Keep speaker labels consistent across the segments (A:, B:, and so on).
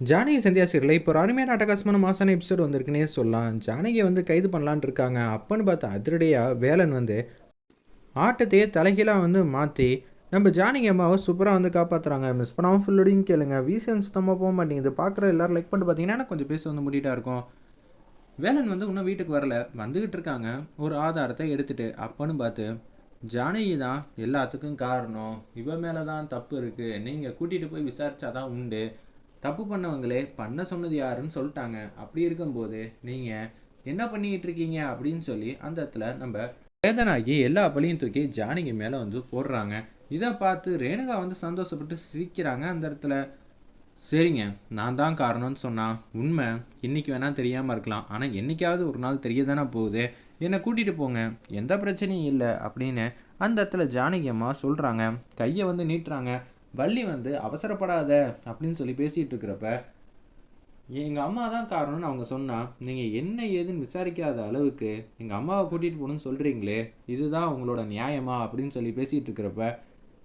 A: ஜானகி சந்தியாசிரியில் இப்போ ஒரு அருமையான அட்டகாசமான மாசான எபிசோடு வந்திருக்குன்னே சொல்லலாம். ஜானகியை வந்து கைது பண்ணலான் இருக்காங்க. அப்பன்னு பார்த்து அதிரடியாக வேலன் வந்து ஆட்டத்தையே தலைகீழாக வந்து மாற்றி நம்ம ஜானகி அம்மாவை சூப்பராக வந்து காப்பாற்றுறாங்க மிஸ் பண்ணாமல் ஃபுல்லோடையும் கேளுங்க. வீசன் சுத்தமாக போக மாட்டேங்குது. பார்க்குற எல்லாரும் லைக் பண்ணிட்டு பார்த்தீங்கன்னா எனக்கு கொஞ்சம் பேச வந்து முடிட்டா இருக்கும். வேலன் வந்து இன்னும் வீட்டுக்கு வரல. வந்துக்கிட்டு இருக்காங்க. ஒரு ஆதாரத்தை எடுத்துட்டு அப்பன்னு பார்த்து ஜானகி தான் எல்லாத்துக்கும் காரணம். இவன் மேலே தான் தப்பு இருக்குது நீங்கள் கூட்டிகிட்டு போய் விசாரிச்சாதான் உண்டு. தப்பு பண்ணவங்களே பண்ண சொன்னது யாருன்னு சொல்லிட்டாங்க. அப்படி இருக்கும்போது நீங்கள் என்ன பண்ணிக்கிட்டு இருக்கீங்க அப்படின்னு சொல்லி அந்த இடத்துல நம்ம வேதனாகி எல்லா பழியும் தூக்கி ஜானகி மேலே வந்து போடுறாங்க. இதை பார்த்து ரேணுகா வந்து சந்தோஷப்பட்டு சிரிக்கிறாங்க அந்த இடத்துல. சரிங்க நான் தான் காரணம்னு சொன்னால் உண்மை. இன்னைக்கு வேணால் தெரியாமல் இருக்கலாம். ஆனால் என்னைக்காவது ஒரு நாள் தெரிய தானே போகுது. என்னை கூட்டிகிட்டு போங்க. எந்த பிரச்சனையும் இல்லை அப்படின்னு அந்த இடத்துல ஜானகி அம்மா சொல்கிறாங்க கையை வந்து நீட்டுறாங்க. வள்ளி வந்து அவசரப்படாத அப்படின்னு சொல்லி பேசிகிட்டு இருக்கிறப்ப எங்கள் அம்மா தான் காரணம்னு அவங்க சொன்னால் நீங்கள் என்ன ஏதுன்னு விசாரிக்காத அளவுக்கு எங்கள் அம்மாவை கூட்டிகிட்டு போகணும்னு சொல்கிறீங்களே இதுதான் உங்களோட நியாயமா? அப்படின்னு சொல்லி பேசிகிட்டு இருக்கிறப்ப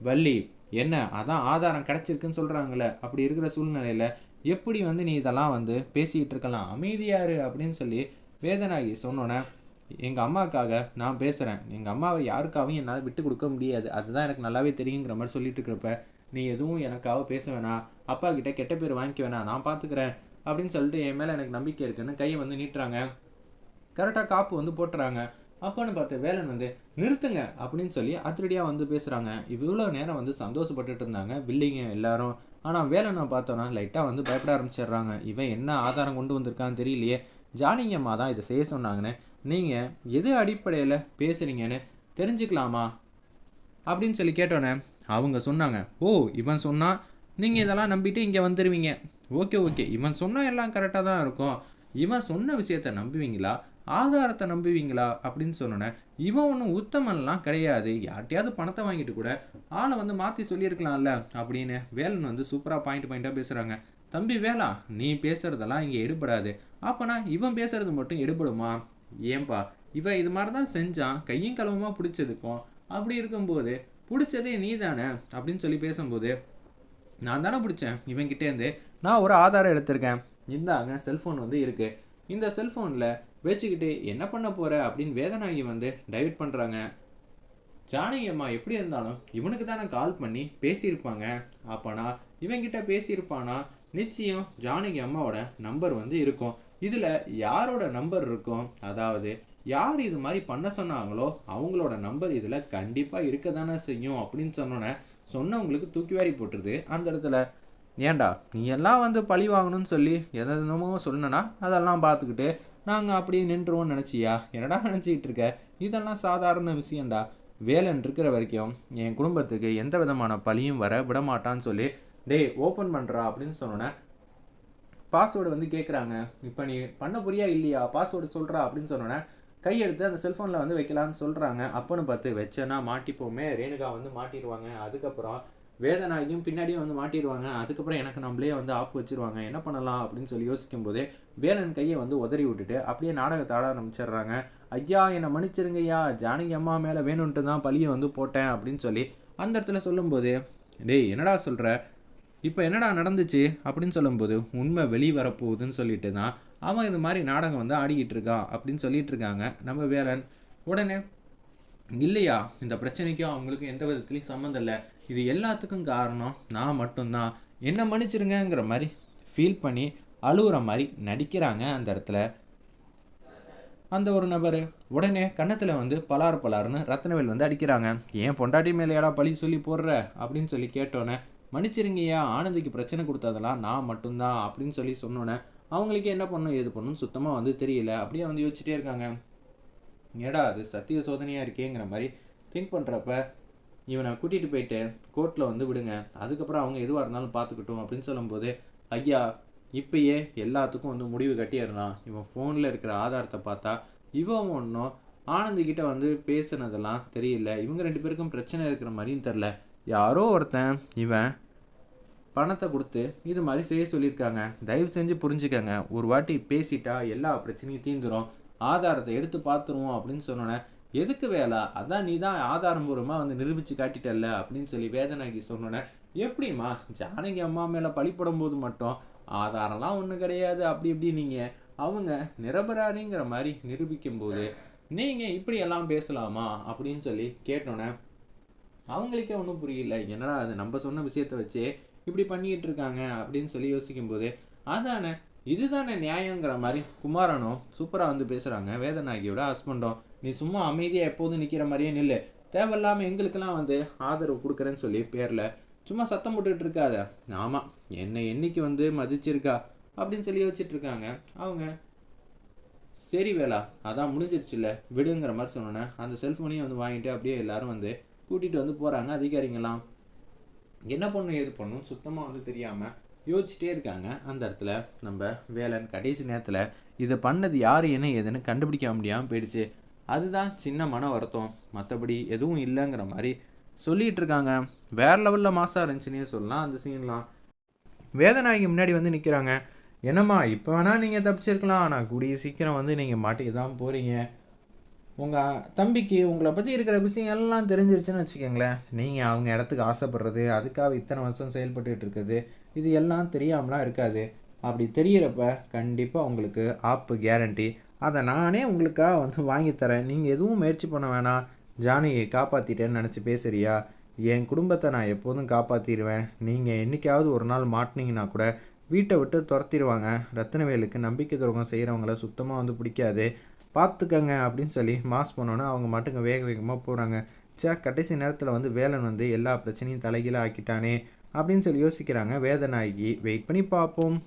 A: வள்ளி என்ன? அதான் ஆதாரம் கிடச்சிருக்குன்னு சொல்கிறாங்களே அப்படி இருக்கிற சூழ்நிலையில் எப்படி வந்து நீ இதெல்லாம் வந்து பேசிகிட்டு இருக்கலாம்? அமைதியாரு அப்படின்னு சொல்லி வேதனாகி சொன்னோன்னே எங்கள் அம்மாவுக்காக நான் பேசுகிறேன் எங்கள் அம்மாவை யாருக்காகவும் என்னால் விட்டு கொடுக்க முடியாது. அதுதான் எனக்கு நல்லாவே தெரியுங்கிற மாதிரி சொல்லிட்டு இருக்கிறப்ப நீ எதுவும் எனக்காக பேச வேணாம். அப்பா கிட்ட கெட்ட பேர் வாங்கிக்க வேணாம். நான் பார்த்துக்கிறேன் அப்படின்னு சொல்லிட்டு என் மேலே எனக்கு நம்பிக்கை இருக்குன்னு கையை வந்து நீட்டுறாங்க. கரெக்டாக காப்பு வந்து போட்டுறாங்க. அப்போன்னு பார்த்து வேலன் வந்து நிறுத்துங்க அப்படின்னு சொல்லி அதிரடியாக வந்து பேசுகிறாங்க இவ்வளோ நேரம் வந்து சந்தோஷப்பட்டுட்டு இருந்தாங்க பில்லிங்க எல்லாரும். ஆனால் வேலனை பார்த்தோன்னா லைட்டாக வந்து பயப்பட ஆரம்பிச்சிடுறாங்க. இவன் என்ன ஆதாரம் கொண்டு வந்திருக்கான்னு தெரியலையே. ஜானிங்க அம்மா தான் இதை செய்ய சொன்னாங்கன்னு. நீங்கள் எது அடிப்படையில் பேசுகிறீங்கன்னு தெரிஞ்சுக்கலாமா? அப்படின்னு சொல்லி கேட்டோன்னே அவங்க சொன்னாங்க ஓ இவன் சொன்னால் நீங்கள் இதெல்லாம் நம்பிட்டு இங்கே வந்துடுவீங்க ஓகே ஓகே இவன் சொன்னால் எல்லாம் கரெக்டாக தான் இருக்கும். இவன் சொன்ன விஷயத்த நம்புவீங்களா? ஆதாரத்தை நம்புவீங்களா? அப்படின்னு சொன்னோன்னே இவன் ஒன்றும் உத்தமன்லாம் கிடையாது. யார்ட்டையாவது பணத்தை வாங்கிட்டு கூட ஆளை வந்து மாற்றி சொல்லியிருக்கலாம்ல அப்படின்னு வேலன் வந்து சூப்பராக பாயிண்ட் பாயிண்ட்டாக பேசுகிறாங்க தம்பி வேலா நீ பேசுறதெல்லாம் இங்கே எடுபடாது. அப்போனா இவன் பேசுறது மட்டும் எடுபடுமா? ஏன்பா இவன் இது மாதிரி தான் செஞ்சான். கையும் கலவமாக பிடிச்சதுக்கும். அப்படி இருக்கும்போது பிடிச்சதே நீ தானே அப்படின்னு சொல்லி பேசும்போது நான் தானே பிடிச்சேன் இவன்கிட்டேருந்து நான் ஒரு ஆதாரம் எடுத்திருக்கேன். இந்தாங்க செல்ஃபோன் வந்து இருக்குது இந்த செல்ஃபோனில் வச்சுக்கிட்டு என்ன பண்ண போகிற அப்படின்னு வேதனாகி வந்து டைவர்ட் பண்ணுறாங்க ஜானகி அம்மா எப்படி இருந்தாலும் இவனுக்கு தானே கால் பண்ணி பேசியிருப்பாங்க. அப்போனா இவன்கிட்ட பேசியிருப்பானா? நிச்சயம் ஜானகி அம்மாவோட நம்பர் வந்து இருக்கும். இதில் யாரோட நம்பர் இருக்கும்? அதாவது யார் இது மாதிரி பண்ண சொன்னாங்களோ அவங்களோட நம்பர் இதில் கண்டிப்பாக இருக்க தானே செய்யும் அப்படின்னு சொன்னோன்னே சொன்னவங்களுக்கு தூக்கி வாரி போட்டுருது. அந்த இடத்துல ஏன்டா நீ எல்லாம் வந்து பழி வாங்கணும்னு சொல்லி எதனமோ சொன்னனா அதெல்லாம் பார்த்துக்கிட்டு நாங்கள் அப்படியே நின்றுவோம்னு நினச்சியா? என்னடா நினச்சிக்கிட்டு இருக்க? இதெல்லாம் சாதாரண விஷயம்டா. வேலைன்னு இருக்கிற வரைக்கும் என் குடும்பத்துக்கு எந்த விதமான பழியும் வர விடமாட்டான்னு சொல்லி டேய் ஓப்பன் பண்ணுறா அப்படின்னு சொன்னோன்னே பாஸ்வேர்டு வந்து கேட்குறாங்க இப்போ நீ பண்ண புரியா இல்லையா? பாஸ்வேர்டு சொல்கிறா அப்படின்னு சொன்னோன்னே கையெடுத்து அந்த செல்ஃபோனில் வந்து வைக்கலான்னு சொல்கிறாங்க அப்போன்னு பார்த்து வச்சேன்னா மாட்டிப்போமே ரேணுகா வந்து மாட்டிடுவாங்க அதுக்கப்புறம் வேதனாகியும் பின்னாடியும் வந்து மாட்டிடுவாங்க அதுக்கப்புறம் எனக்கு நம்மளே வந்து ஆப்பு வச்சிருவாங்க. என்ன பண்ணலாம் அப்படின்னு சொல்லி யோசிக்கும் போதே வேலன் கையை வந்து உதறி விட்டுட்டு அப்படியே நாடகத்தை ஆட ஆரம்பிச்சிடுறாங்க. ஐயா என்னை மன்னிச்சிருங்கய்யா. ஜானகி அம்மா மேலே வேணும்ன்ட்டு தான் பழியை வந்து போட்டேன் அப்படின்னு சொல்லி அந்த இடத்துல சொல்லும்போது டேய் என்னடா சொல்கிற இப்போ என்னடா நடந்துச்சு? அப்படின்னு சொல்லும்போது உண்மை வெளியே வரப்போகுதுன்னு சொல்லிட்டு தான் அவன் இது மாதிரி நாடகம் வந்து ஆடிக்கிட்டு இருக்கான் அப்படின்னு சொல்லிட்டு இருக்காங்க. நம்ம வேலன் உடனே இல்லையா இந்த பிரச்சனைக்கும் அவங்களுக்கும் எந்த விதத்துலையும் சம்மந்தம் இல்லை. இது எல்லாத்துக்கும் காரணம் நான் மட்டும்தான். என்ன மன்னிச்சிருங்கங்கிற மாதிரி ஃபீல் பண்ணி அழுகுற மாதிரி நடிக்கிறாங்க அந்த இடத்துல. அந்த ஒரு நபர் உடனே கன்னத்தில் வந்து பலார் பலார்னு ரத்னவேல் வந்து அடிக்கிறாங்க. ஏன் பொண்டாட்டி மேலேயாடா பழி சொல்லி போடுற? அப்படின்னு சொல்லி கேட்டோன்னே மன்னிச்சிருங்கய்யா ஆனந்திக்கு பிரச்சனை கொடுத்ததெல்லாம் நான் மட்டும்தான் அப்படின்னு சொல்லி சொன்னோன்னே அவங்களுக்கு என்ன பண்ணும் ஏது பண்ணும் சுத்தமாக வந்து தெரியல. அப்படியே வந்து யோசிச்சுட்டே இருக்காங்க. ஏடா அது சத்திய சோதனையாக இருக்கேங்கிற மாதிரி திங்க் பண்ணுறப்ப இவனை கூட்டிகிட்டு போயிட்டு கோர்ட்டில் வந்து விடுங்க. அதுக்கப்புறம் அவங்க எதுவாக இருந்தாலும் பார்த்துக்கிட்டோம் அப்படின்னு சொல்லும்போது ஐயா இப்பயே எல்லாத்துக்கும் வந்து முடிவு கட்டிடுறான் இவன் ஃபோனில் இருக்கிற ஆதாரத்தை பார்த்தா இவன் ஒன்றும் ஆனந்திக்கிட்ட வந்து பேசுனதெல்லாம் தெரியல. இவங்க ரெண்டு பேருக்கும் பிரச்சனை இருக்கிற மாதிரியும் தெரில யாரோ ஒருத்தன் இவன் பணத்தை கொடுத்து இது மாதிரி செய்ய சொல்லியிருக்காங்க. தயவு செஞ்சு புரிஞ்சுக்கங்க. ஒரு வாட்டி பேசிட்டா எல்லா பிரச்சனையும் தீந்துடும் ஆதாரத்தை எடுத்து பார்த்துருவோம் அப்படின்னு சொன்னோன்னே எதுக்கு வேலை? அதான் நீ தான் ஆதாரபூர்வமாக வந்து நிரூபித்து காட்டிட்டல்ல அப்படின்னு சொல்லி வேதனாகி சொன்னோன்னே எப்படிம்மா? ஜானகி அம்மா மேலே பழிப்படும் போது மட்டும் ஆதாரம்லாம் ஒன்றும் கிடையாது. அப்படி இப்படி நீங்கள் அவங்க நிரபராரிங்கிற மாதிரி நிரூபிக்கும்போது நீங்கள் இப்படியெல்லாம் பேசலாமா? அப்படின்னு சொல்லி கேட்டோன்னே அவங்களுக்கே ஒன்றும் புரியல. என்னடா அது? நம்ம சொன்ன விஷயத்த வச்சு இப்படி பண்ணிக்கிட்டு இருக்காங்க அப்படின்னு சொல்லி யோசிக்கும்போது அதானே இதுதானே நியாயங்கிற மாதிரி குமாரனும் சூப்பராக வந்து பேசுகிறாங்க வேதநாயகியோட ஹஸ்பண்டும் நீ சும்மா அமைதியாக எப்போதும் நிற்கிற மாதிரியே நில்லு. தேவையில்லாமல் எங்களுக்கெல்லாம் வந்து ஆதரவு கொடுக்குறேன்னு சொல்லி பேரில் சும்மா சத்தம் போட்டுட்டு இருக்காத. ஆமாம் என்னை என்னைக்கு வந்து மதிச்சிருக்கா? அப்படின்னு சொல்லி யோசிச்சுட்டு இருக்காங்க அவங்க சரி வேலா அதான் முடிஞ்சிருச்சுல்ல விடுங்கிற மாதிரி சொன்னோன்னே அந்த செல்ஃபோனையும் வந்து வாங்கிட்டு அப்படியே எல்லாரும் வந்து கூட்டிகிட்டு வந்து போகிறாங்க அதிகாரிங்களாம் என்ன பண்ணும் ஏது பண்ணும் சுத்தமாக வந்து தெரியாமல் யோசிச்சுட்டே இருக்காங்க. அந்த இடத்துல நம்ம வேலன் கடைசி நேரத்தில் இதை பண்ணது யார் என்ன ஏதுன்னு கண்டுபிடிக்க முடியாமல் போயிடுச்சு. அதுதான் சின்ன மன வருத்தம். மற்றபடி எதுவும் இல்லைங்கிற மாதிரி சொல்லிகிட்டு இருக்காங்க. வேற லெவலில் மாசாக இருந்துச்சுன்னே சொல்லலாம் அந்த சீன்லாம் வேதநாயகி முன்னாடி வந்து நிற்கிறாங்க என்னம்மா இப்போ வேணால் நீங்கள் தப்பிச்சிருக்கலாம். ஆனால் கூடிய சீக்கிரம் வந்து நீங்கள் மாட்டிக்க தான் போகிறீங்க உங்கள் தம்பிக்கு உங்களை பற்றி இருக்கிற விஷயம் எல்லாம் தெரிஞ்சிருச்சுன்னு வச்சுக்கோங்களேன். நீங்கள் அவங்க இடத்துக்கு ஆசைப்படுறது அதுக்காக இத்தனை வருஷம் செயல்பட்டுட்டு இருக்குது இது எல்லாம் தெரியாமலாம் இருக்காது. அப்படி தெரிகிறப்ப கண்டிப்பாக உங்களுக்கு ஆப்பு கேரண்டி அதை நானே உங்களுக்காக வந்து வாங்கித்தரேன் நீங்கள் எதுவும் முயற்சி பண்ண வேணாம். ஜானகியை காப்பாற்றிட்டேன்னு நினச்சி பேசுறியா? என் குடும்பத்தை நான் எப்போதும் காப்பாற்றிடுவேன் நீங்கள் என்றைக்காவது ஒரு நாள் மாட்டினீங்கன்னா கூட வீட்டை விட்டு துரத்திடுவாங்க. ரத்தினவேலுக்கு நம்பிக்கை துரோகம் செய்கிறவங்கள சுத்தமாக வந்து பிடிக்காது. பார்த்துக்கங்க அப்படின்னு சொல்லி மாஸ் பண்ணோன்னே அவங்க மட்டுங்க வேக வேகமாக போகிறாங்க சே கடைசி நேரத்தில் வந்து வேலன் வந்து எல்லா பிரச்சனையும் தலைகீழ ஆக்கிட்டானே அப்படின்னு சொல்லி யோசிக்கிறாங்க வேதநாயகி. வெயிட் பண்ணி பார்ப்போம்